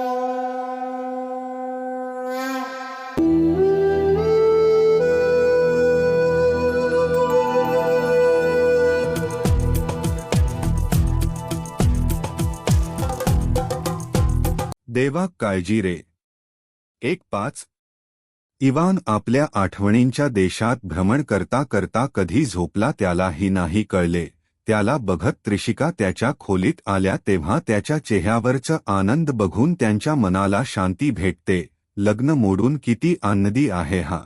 देवा काळजी रे. एक पाच. इवान आपल्या आठवणींच्या देशात भ्रमण करता करता कधी झोपला त्यालाही नाही कळले. त्याला बघत त्रिशिका त्याच्या खोलीत आल्या तेव्हा त्याच्या चेहऱ्यावरचं आनंद बघून त्यांच्या मनाला शांती भेटते. लग्न मोडून किती आनंदी आहे हा.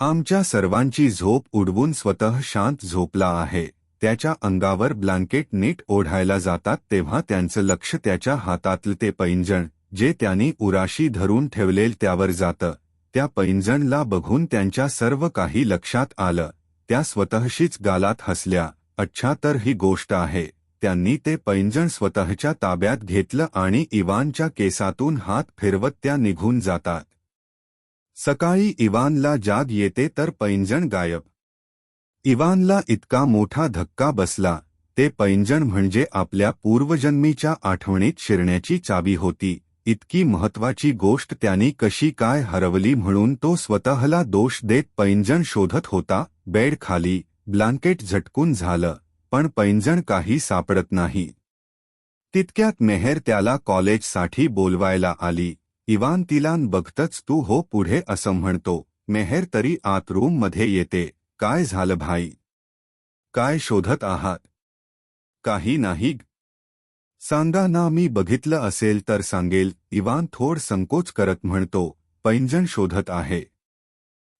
आमच्या सर्वांची झोप उडवून स्वतः शांत झोपला आहे. त्याच्या अंगावर ब्लँकेट नीट ओढायला जातात तेव्हा त्यांचं लक्ष त्याच्या हातातलं ते पैंजण जे त्यांनी उराशी धरून ठेवलेल त्यावर जातं. त्या पैंजणला बघून त्यांच्या सर्व काही लक्षात आलं. त्या स्वतःशीच गालात हसल्या. अच्छा तर ही गोष्ट आहे. त्यांनी ते पैंजण स्वतःच्या ताब्यात घेतलं आणि इवानच्या केसातून हात फिरवत त्या निघून जातात. सकाळी इवानला जाग येते तर पैंजण गायब. इवानला इतका मोठा धक्का बसला ते पैंजण म्हणजे आपल्या पूर्वजन्मीच्या आठवणीत शिरण्याची चावी होती इतकी महत्वाची गोष्ट त्यांनी कशी काय हरवली म्हणून तो स्वतःला दोष देत पैंजण शोधत होता बेड खाली. ब्लँकेट झटकून पण पैंजण काही सापडत नाही. तितक्यात मेहर त्याला कॉलेजसाठी बोलवायला आली, इवान तिला बघतच तू हो पुढे असं म्हणतो, मेहर तरी आत रूममध्ये येते, काय झालं भाई? काय शोधत आहात? काही नाही. सांगा ना मी बघितलं असेल तर सांगेल, इवान थोड संकोच करत म्हणतो, पैंजण शोधत आहे.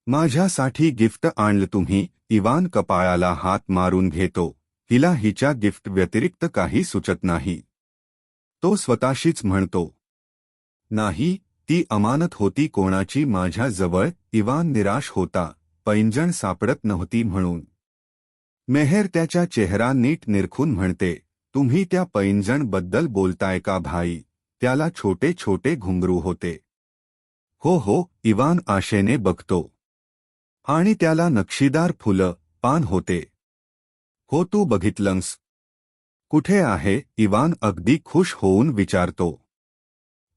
माझ्यासाठी गिफ्ट आणलं तुम्ही. इवान कपाळाला हात मारून घेतो. हिला हिच्या गिफ्ट व्यतिरिक्त काही सुचत नाही. तो स्वतःशीच म्हणतो. नाही, ती अमानत होती कोणाची? माझ्या जवळ इवान निराश होता. पैंजण सापडत नव्हती म्हणून. मेहर त्याच्या चेहरा नीट निरखून म्हणते. तुम्ही त्या पैंजण बद्दल बोलताय का भाई? त्याला छोटे छोटे घुंगरू होते. हो हो, इवान आशेने बघतो. आणि त्याला नक्षीदार फुलं, पान होते. हो, तू बघितलंस. कुठे आहे, इवान अगदी खुश होऊन विचारतो.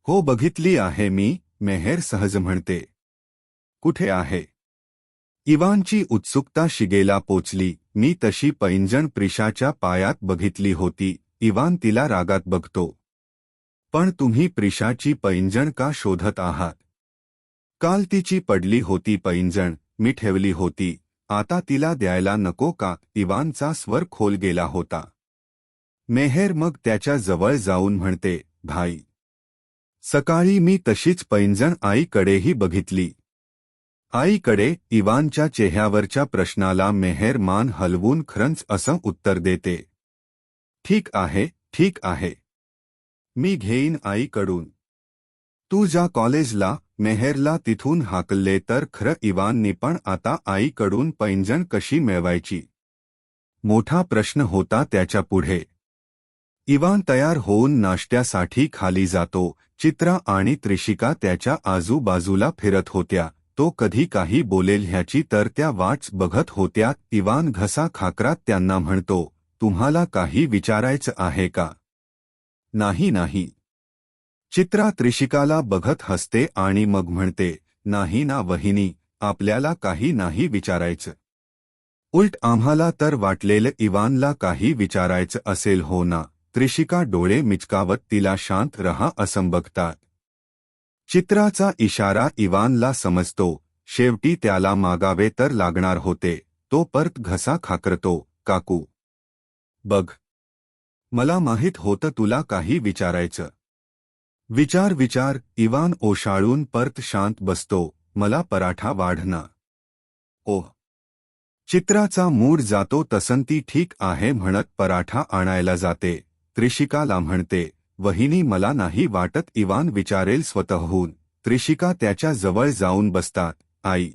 हो, बघितली आहे मी, मेहेर सहज म्हणते. कुठे आहे? इवानची उत्सुकता शिगेला पोचली. मी तशी पैंजण प्रिशाच्या पायात बघितली होती. इवान तिला रागात बघतो. पण तुम्ही प्रिशाची पैंजण का शोधत आहात? काल तिची पडली होती पैंजण. मी ठेवली होती. आता तिला द्यायला नको का? इवानचा स्वर खोल गेला होता. मेहेर मग त्याच्याजवळ जाऊन म्हणते भाई सकाळी मी तशीच पैंजण आईकडेही बघितली. आईकडे इवानच्या चेहऱ्यावरच्या प्रश्नाला मेहेर मान हलवून खरंच असं उत्तर देते. ठीक आहे ठीक आहे. मी घेईन आईकडून. तू ज्या कॉलेजला मेहेरला तिथून हाकलले तर खरं इवाननी पण आता आईकडून पैंजण कशी मिळवायची? मोठा प्रश्न होता त्याच्या पुढे. इवान तयार होऊन नाश्त्यासाठी खाली जातो. चित्रा आणि त्रिशिका त्याच्या आजूबाजूला फिरत होत्या. तो कधी काही बोलेल ह्याची तर त्या वाट बघत होत्या. इवान घसा खाकरात त्यांना म्हणतो तुम्हाला काही विचारायचं आहे का? नाही नाही. चित्रा त्रिशिकाला बघत हसते आणि मग म्हणते नाही ना वहिनी आपल्याला काही नाही विचारायचं. उलट आम्हाला तर वाटलेलं इवानला काही विचारायचं असेल हो ना त्रिशिका डोळे मिचकावत तिला शांत रहा असं बघतात. चित्राचा इशारा इवानला समजतो शेवटी त्याला मागावे तर लागणार होते तो परत घसा खाकरतो काकू बघ. मला माहीत होतं तुला काही विचारायचं. विचार विचार इवान ओशाळून परत शांत बसतो मला पराठा वाढना. ओह. चित्राचा मूड जातो तसंती ठीक आहे म्हणत पराठा आणायला जाते त्रिशिकाला म्हणते वहिनी मला नाही वाटत इवान विचारेल स्वतःहून त्रिशिका त्याच्याजवळ जाऊन बसतात आई.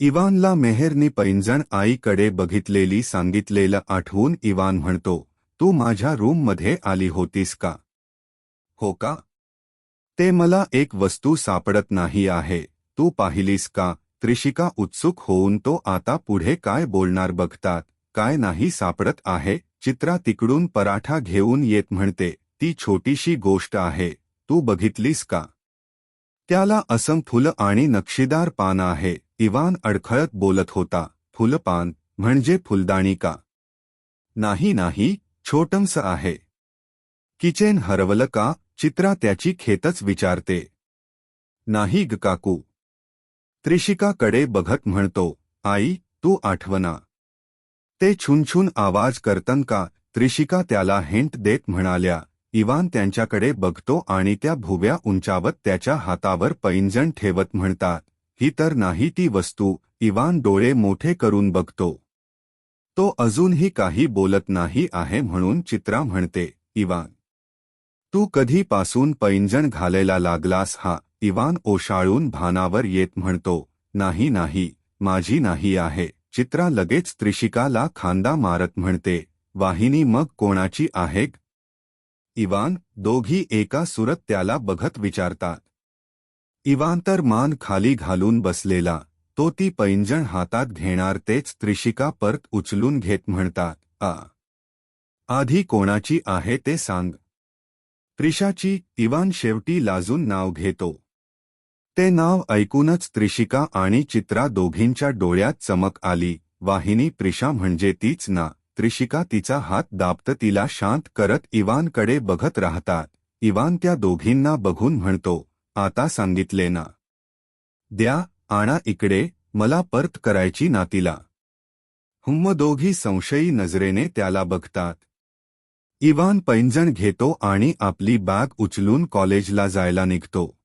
इवानला मेहरनी पैंजण आईकडे बघितलेली सांगितलेलं आठवून इवान म्हणतो तू माझ्या रूममध्ये आली होतीस का? हो का? ते मला एक वस्तू सापडत नाही आहे. तू पाहिलीस का? त्रिशिका उत्सुक होऊन तो आता पुढे काय बोलणार बघतात. काय नाही सापडत आहे? चित्रा तिकडून पराठा घेऊन येत म्हणते. ती छोटीशी गोष्ट आहे. तू बघितलीस का? त्याला असं फुलं आणि नक्षीदार पान आहे. इवान अडखळत बोलत होता. फुलपान? म्हणजे फुलदाणी का? नाही नाही. छोटंस आहे. किचेन हरवलं का? चित्रा त्याची खेतच विचारते. नाही ग काकू. त्रिशिकाकडे बघत म्हणतो आई तू आठवना ते छुनछुन आवाज करतन का त्रिशिका त्याला हिंट देत म्हणाल्या इवान त्यांच्याकडे बघतो आणि त्या भुव्या उंचावत त्याच्या हातावर पैंजण ठेवत म्हणतात ही तर नाही ती वस्तू इवान डोळे मोठे करून बघतो. तो अजूनही काही बोलत नाही आहे म्हणून चित्रा म्हणते इवान तू कधीपासून पैंजण घालायला लागलास हा? इवान ओशाळून भानावर येत म्हणतो नाही नाही माझी नाही आहे चित्रा लगेच त्रिशिकाला खांदा मारत म्हणते वाहिनी मग कोणाची आहे इवान दोघी एका सुरत त्याला बघत विचारतात. इवान तर मान खाली घालून बसलेला तो ती पैंजण हातात घेणार तेच त्रिशिका परत उचलून घेत म्हणतात आ आधी कोणाची आहे ते सांग. त्रिशाची इवान शेवटी लाजून नाव घेतो. ते नाव ऐकूनच त्रिशिका आणि चित्रा दोघींच्या डोळ्यात चमक आली. वाहिनी त्रिशा म्हणजे तीच ना. त्रिशिका तिचा हात दाबत तिला शांत करत इवानकडे बघत राहतात. इवान त्या दोघींना बघून म्हणतो आता सांगितले ना. द्या आणा इकडे मला परत करायची ना तिला. हुम्म दोघी संशयी नजरेने त्याला बघतात. इवान पैंजण घेतो आणि आपली बॅग उचलून कॉलेजला जायला निघतो.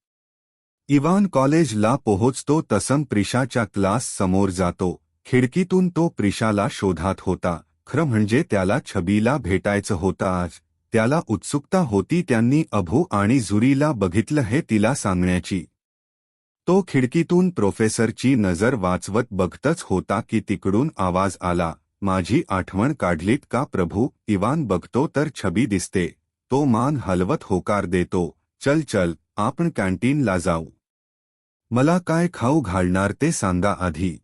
इवान कॉलेजला पोहोचतो तसं प्रिशाच्या क्लास समोर जातो. खिडकीतून तो प्रिशाला शोधात होता. खरं म्हणजे त्याला छबीला भेटायचं होतं आज. त्याला उत्सुकता होती त्यांनी अभू आणि झुरीला बघितलं हे तिला सांगण्याची. तो खिडकीतून प्रोफेसरची नजर वाचवत बघतच होता की तिकडून आवाज आला. माझी आठवण काढलीत का प्रभू? इवान बघतो तर छबी दिसते. तो मान हलवत होकार देतो. चल चल आपण कॅन्टीनला जाऊ. मला काय खाऊ घालणार ते सांगा आधी.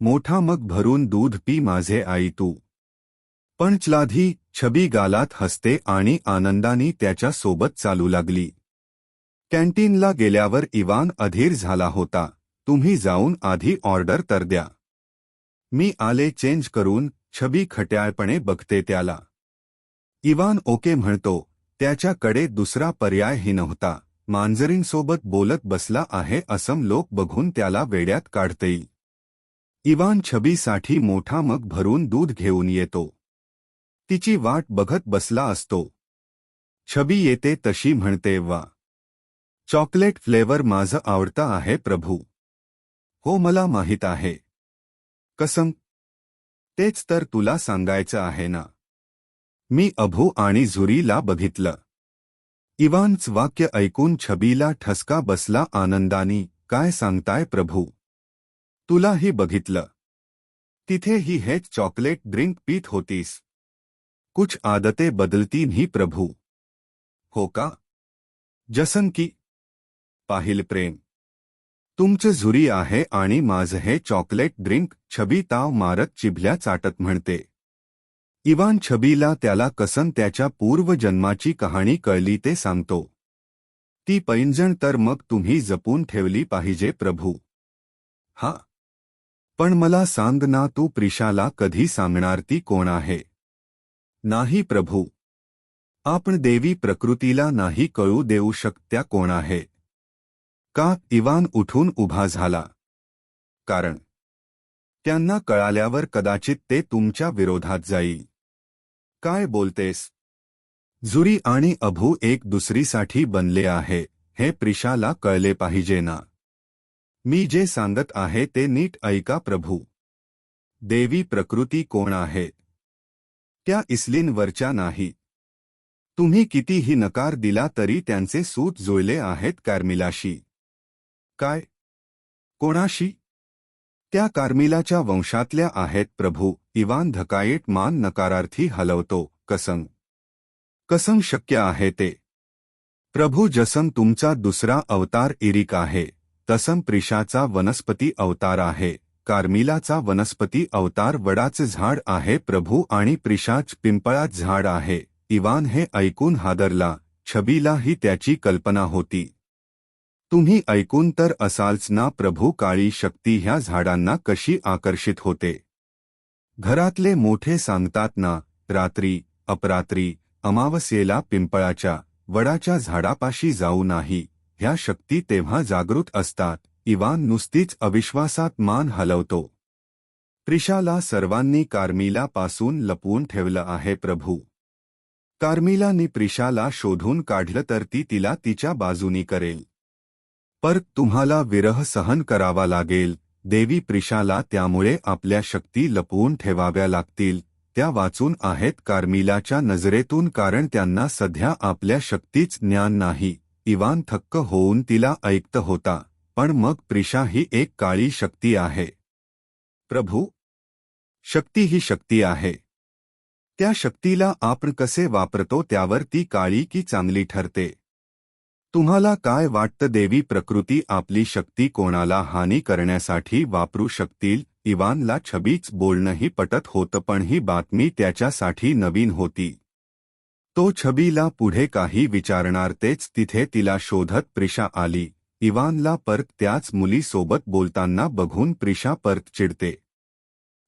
मोठा मग भरून दूध पी माझे आई तू. पण चलाधी छबी गालात हसते आणि आनंदाने त्याच्या सोबत चालू लागली. कॅन्टीनला गेल्यावर इवान अधीर झाला होता. तुम्ही जाऊन आधी ऑर्डर तर द्या. मी आले चेंज करून छबी खट्याळपणे बघते त्याला. इवान ओके म्हणतो त्याच्याकडे दुसरा पर्यायही नव्हता. मांजरींसोबत बोलत बसला आहे असम लोक बघून त्याला वेड्यात काढते. इवान छबीसाठी मोठा मग भरून दूध घेऊन येतो. तिची वाट बघत बसला असतो. छबी येते तशी म्हणते वा. चॉकलेट फ्लेवर माझं आवडतं आहे प्रभू. हो मला माहीत आहे. कसम तेच तर तुला सांगायचं आहे ना. मी अभू आणि झुरीला बघितलं. इवानच वाक्य ऐकून छबीला ठसका बसला आनंदानी काय सांगताय प्रभू? तुलाही बघितलं. तिथेही हेच चॉकलेट ड्रिंक पीत होतीस. कुछ आदते बदलती नहीं प्रभू. हो का? जसन की पाहिल प्रेम. तुमचं झुरी आहे आणि माझं हे चॉकलेट ड्रिंक छबी ताव मारत चिभल्या चाटत म्हणते. इवान छबीला त्याला कसन त्याच्या पूर्वजन्माची कहाणी कळली ते सांगतो. ती पैंजण तर मग तुम्ही जपून ठेवली पाहिजे प्रभू. हा. पण मला सांग ना तू प्रिशाला कधी सांगणार ती कोण आहे? नाही प्रभू. आपण देवी प्रकृतीला नाही कळू देऊ शकत्या कोण आहे? का इवान उठून उभा झाला? कारण त्यांना कळाल्यावर कदाचित ते तुमच्या विरोधात जाईल. काय बोलतेस? झुरी आणि अभू एक दुसरीसाठी बनले आहे हे प्रिशाला कळले पाहिजे ना? मी जे सांगत आहे ते नीट ऐका प्रभू. देवी प्रकृती कोण आहे? त्या इस्लिनवरच्या नाही. तुम्ही कितीही नकार दिला तरी त्यांचे सूत जुळले आहेत कार्मिलाशी. काय? कोणाशी? त्या कार्मिलाच्या वंशातल्या आहेत प्रभू इवान धकायेट मान नकारार्थी हलवतो कसंग. कसंग शक्य आहे ते? प्रभू जसं तुमचा दुसरा अवतार इरिक आहे तसं प्रिशाचा वनस्पती अवतार आहे कार्मिलाचा वनस्पती अवतार वडाचे झाड आहे प्रभू आणि प्रिशाच पिंपळाच झाड आहे इवान हे ऐकून हादरला छबीलाही त्याची कल्पना होती. तुम्ही ऐकून तर असालच ना प्रभू काळी शक्ती ह्या झाडांना कशी आकर्षित होते. घरातले मोठे सांगतात ना रात्री अपरात्री अमावस्येला पिंपळाच्या वडाच्या झाडापाशी जाऊ नाही ह्या शक्ती तेव्हा जागृत असतात इवान नुसतीच अविश्वासात मान हलवतो. प्रिशाला सर्वांनी कार्मिलापासून लपवून ठेवलं आहे प्रभू. कार्मिलानी प्रिशाला शोधून काढलं तर ती तिला तिच्या बाजूनी करेल. पर तुम्हाला विरह सहन करावा लागेल. देवी प्रिशाला त्यामुळे आपल्या शक्ती लपवून ठेवाव्या लागतील. त्या वाचून आहेत कार्मिलाच्या नजरेतून कारण त्यांना सध्या आपल्या शक्तीच ज्ञान नाही. इवान थक्क होऊन तिला ऐकत होता. पण मग प्रिशा ही एक काळी शक्ती आहे. प्रभू! शक्ती ही शक्ती आहे. त्या शक्तीला आपण कसे वापरतो त्यावर ती काळी की चांगली ठरते. तुम्हाला काय वाटतं देवी प्रकृती आपली शक्ती कोणाला हानी करण्यासाठी वापरू शकतील? इवानला छबीच बोलणंही पटत होतं पण ही बातमी त्याच्यासाठी नवीन होती. तो छबीला पुढे काही विचारणार तेच तिथे तिला शोधत प्रिशा आली. इवानला परत त्याच मुलीसोबत बोलताना बघून प्रिशा परत चिडते.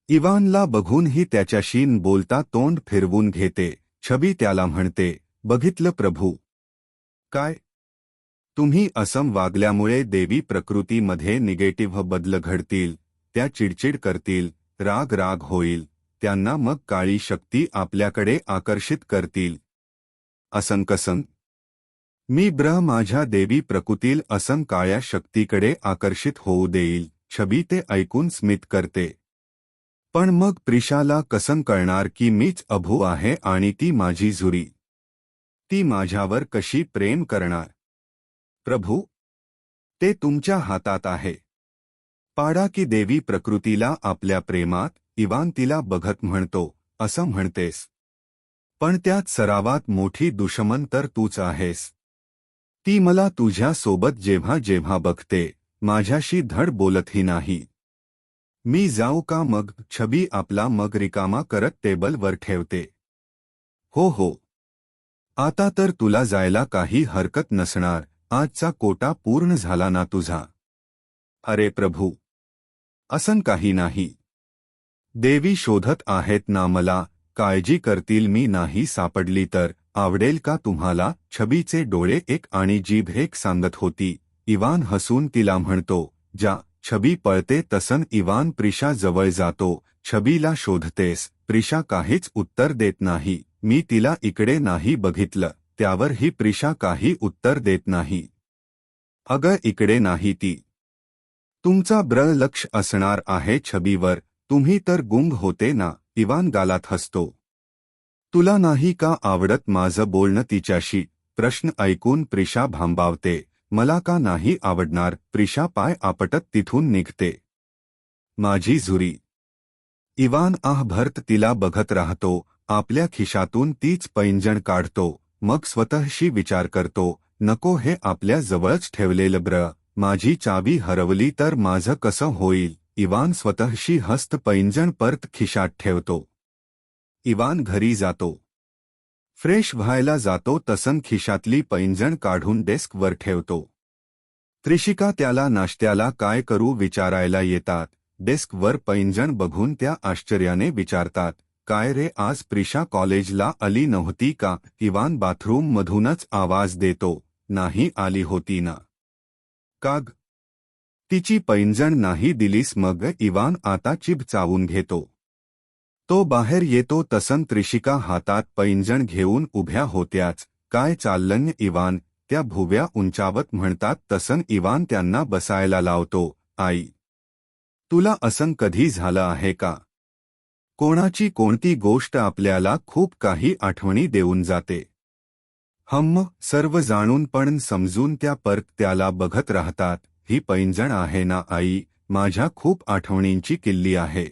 इवानला बघूनही त्याच्याशी बोलता तोंड फिरवून घेते. छबी त्याला म्हणते बघितलं प्रभू. काय? तुम्ही असम वागल्यामुळे देवी प्रकृतीमध्ये निगेटिव्ह बदल घडतील त्या चिडचिड करतील राग राग होईल त्यांना मग काळी शक्ती आपल्याकडे आकर्षित करतील. असंकसंग मी ब्र माझ्या देवी प्रकृतील असं काळ्या शक्तीकडे आकर्षित होऊ देईल छबी ते ऐकून स्मित करते. पण मग प्रिशाला कसं कळणार की मीच अभू आहे आणि ती माझी झुरी? ती माझ्यावर कशी प्रेम करणार? प्रभू ते तुमच्या हातात आहे. पाडा की देवी प्रकृतीला आपल्या प्रेमात इवान तिला बघत म्हणतो असं म्हणतेस. पण त्यात सरावात मोठी दुश्मन तर तूच आहेस. ती मला तुझ्या सोबत जेव्हा जेव्हा बघते माझ्याशी धड बोलतही नाही. मी जाऊ का मग छबी आपला मग रिकामा करत टेबलवर ठेवते. हो हो. आता तर तुला जायला काही हरकत नसणार. आजचा कोटा पूर्ण झाला ना तुझा? अरे प्रभू असन काही नाही. देवी शोधत आहेत ना मला काळजी करतील मी नाही सापडली तर आवडेल का तुम्हाला? छबीचे डोळे एक आणि जीभ एक सांगत होती. इवान हसून तिला म्हणतो जा छबी पळते तसन इवान प्रिशा जवळ जातो. छबीला शोधतेस प्रिशा काहीच उत्तर देत नाही. मी तिला इकडे नाही बघितलं. त्यावर ही प्रिशा काही उत्तर देत नाही. अगं इकडे नाही ती. तुमचा ब्र लक्ष असणार आहे छबीवर तुम्ही तर गुंग होते ना इवान गालात हसतो. तुला नाही का आवडत माझं बोलणं तिच्याशी? प्रश्न ऐकून प्रिशा भांबावते. मला का नाही आवडणार? प्रिशा पाय आपटत तिथून निघते. माझी झुरी. इवान आह भरत तिला बघत राहतो. आपल्या खिशातून तीच पैंजण काढतो. मग स्वतःशी विचार करतो नको हे आपल्या जवळच ठेवलेलं ब्र माझी चावी हरवली तर माझं कसं होईल? इवान स्वतःशी हस्त पैंजण परत खिशात ठेवतो. इवान घरी जातो. फ्रेश व्हायला जातो तसन खिशातली पैंजण काढून डेस्कवर ठेवतो. त्रिशिका त्याला नाश्त्याला काय करू विचारायला येतात. डेस्कवर पैंजण बघून त्या आश्चर्याने विचारतात काय रे आज प्रिशा कॉलेजला आली नव्हती का? इवान बाथरूम मधूनच आवाज देतो. नाही आली होती ना. काग. तिची पैंजण नाही दिलीस मग इवान आता चिब चावून घेतो. तो बाहेर येतो तसन त्रिशिका हातात पैंजण घेऊन उभ्या होत्याच. काय चाललंय इवान? त्या भुव्या उंचावत म्हणतात तसन इवान त्यांना बसायला लावतो. आई. तुला असं कधी झालं आहे का? कोणाची कोणती गोष्ट आपल्याला खूप काही आठवणी देऊन जाते. हम्म सर्व जाणून पण समजून त्या पर्क त्याला बघत राहतात ही पैंजण आहे ना आई माझ्या खूप आठवणींची किल्ली आहे.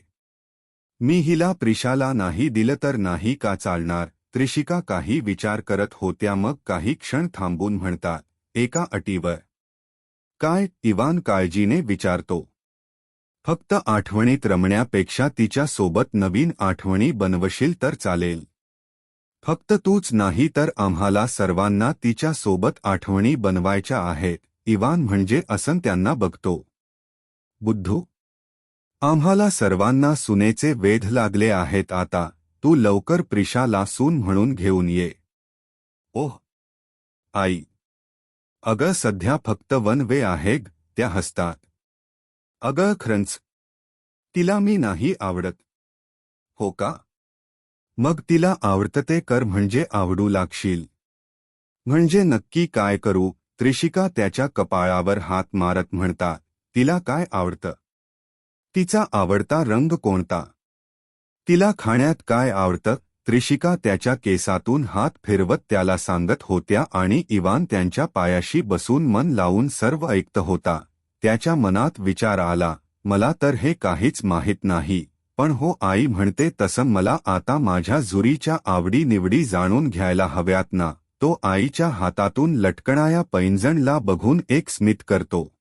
मी हिला प्रिशाला नाही दिलं तर नाही का चालणार त्रिशिका काही विचार करत होत्या मग काही क्षण थांबून म्हणतात एका अटीवर. काय इवान काळजीने विचारतो. फक्त आठवणीत रमण्यापेक्षा तिच्या सोबत नवीन आठवणी बनवशील तर चालेल. फक्त तूच नाही तर आम्हाला सर्वांना तिच्या सोबत आठवणी बनवायच्या आहेत इवान म्हणजे असं त्यांना बघतो. बुद्धू आम्हाला सर्वांना सुनेचे वेध लागले आहेत आता तू लवकर प्रिशाला सून म्हणून घेऊन ये. ओह आई. अगं सध्या फक्त वन वे आहे ग, त्या हसतात. अगं खरंच. तिला मी नाही आवडत. हो का? मग तिला आवडतं ते कर म्हणजे आवडू लागशील. म्हणजे नक्की काय करू? त्रिशिका त्याच्या कपाळावर हात मारत म्हणता तिला काय आवडतं? तिचा आवडता रंग कोणता? तिला खाण्यात काय आवडतं? त्रिशिका त्याच्या केसातून हात फिरवत त्याला सांगत होत्या आणि इवान त्यांच्या पायाशी बसून मन लावून सर्व ऐकत होता. त्याच्या मनात विचार आला मला तर हे काहीच माहीत नाही. पण हो आई म्हणते तसं मला आता माझ्या जुरीच्या आवडी निवडी जाणून घ्यायला हव्यात ना. तो आईच्या हातातून लटकणाया पैंजणला बघून एक स्मित करतो.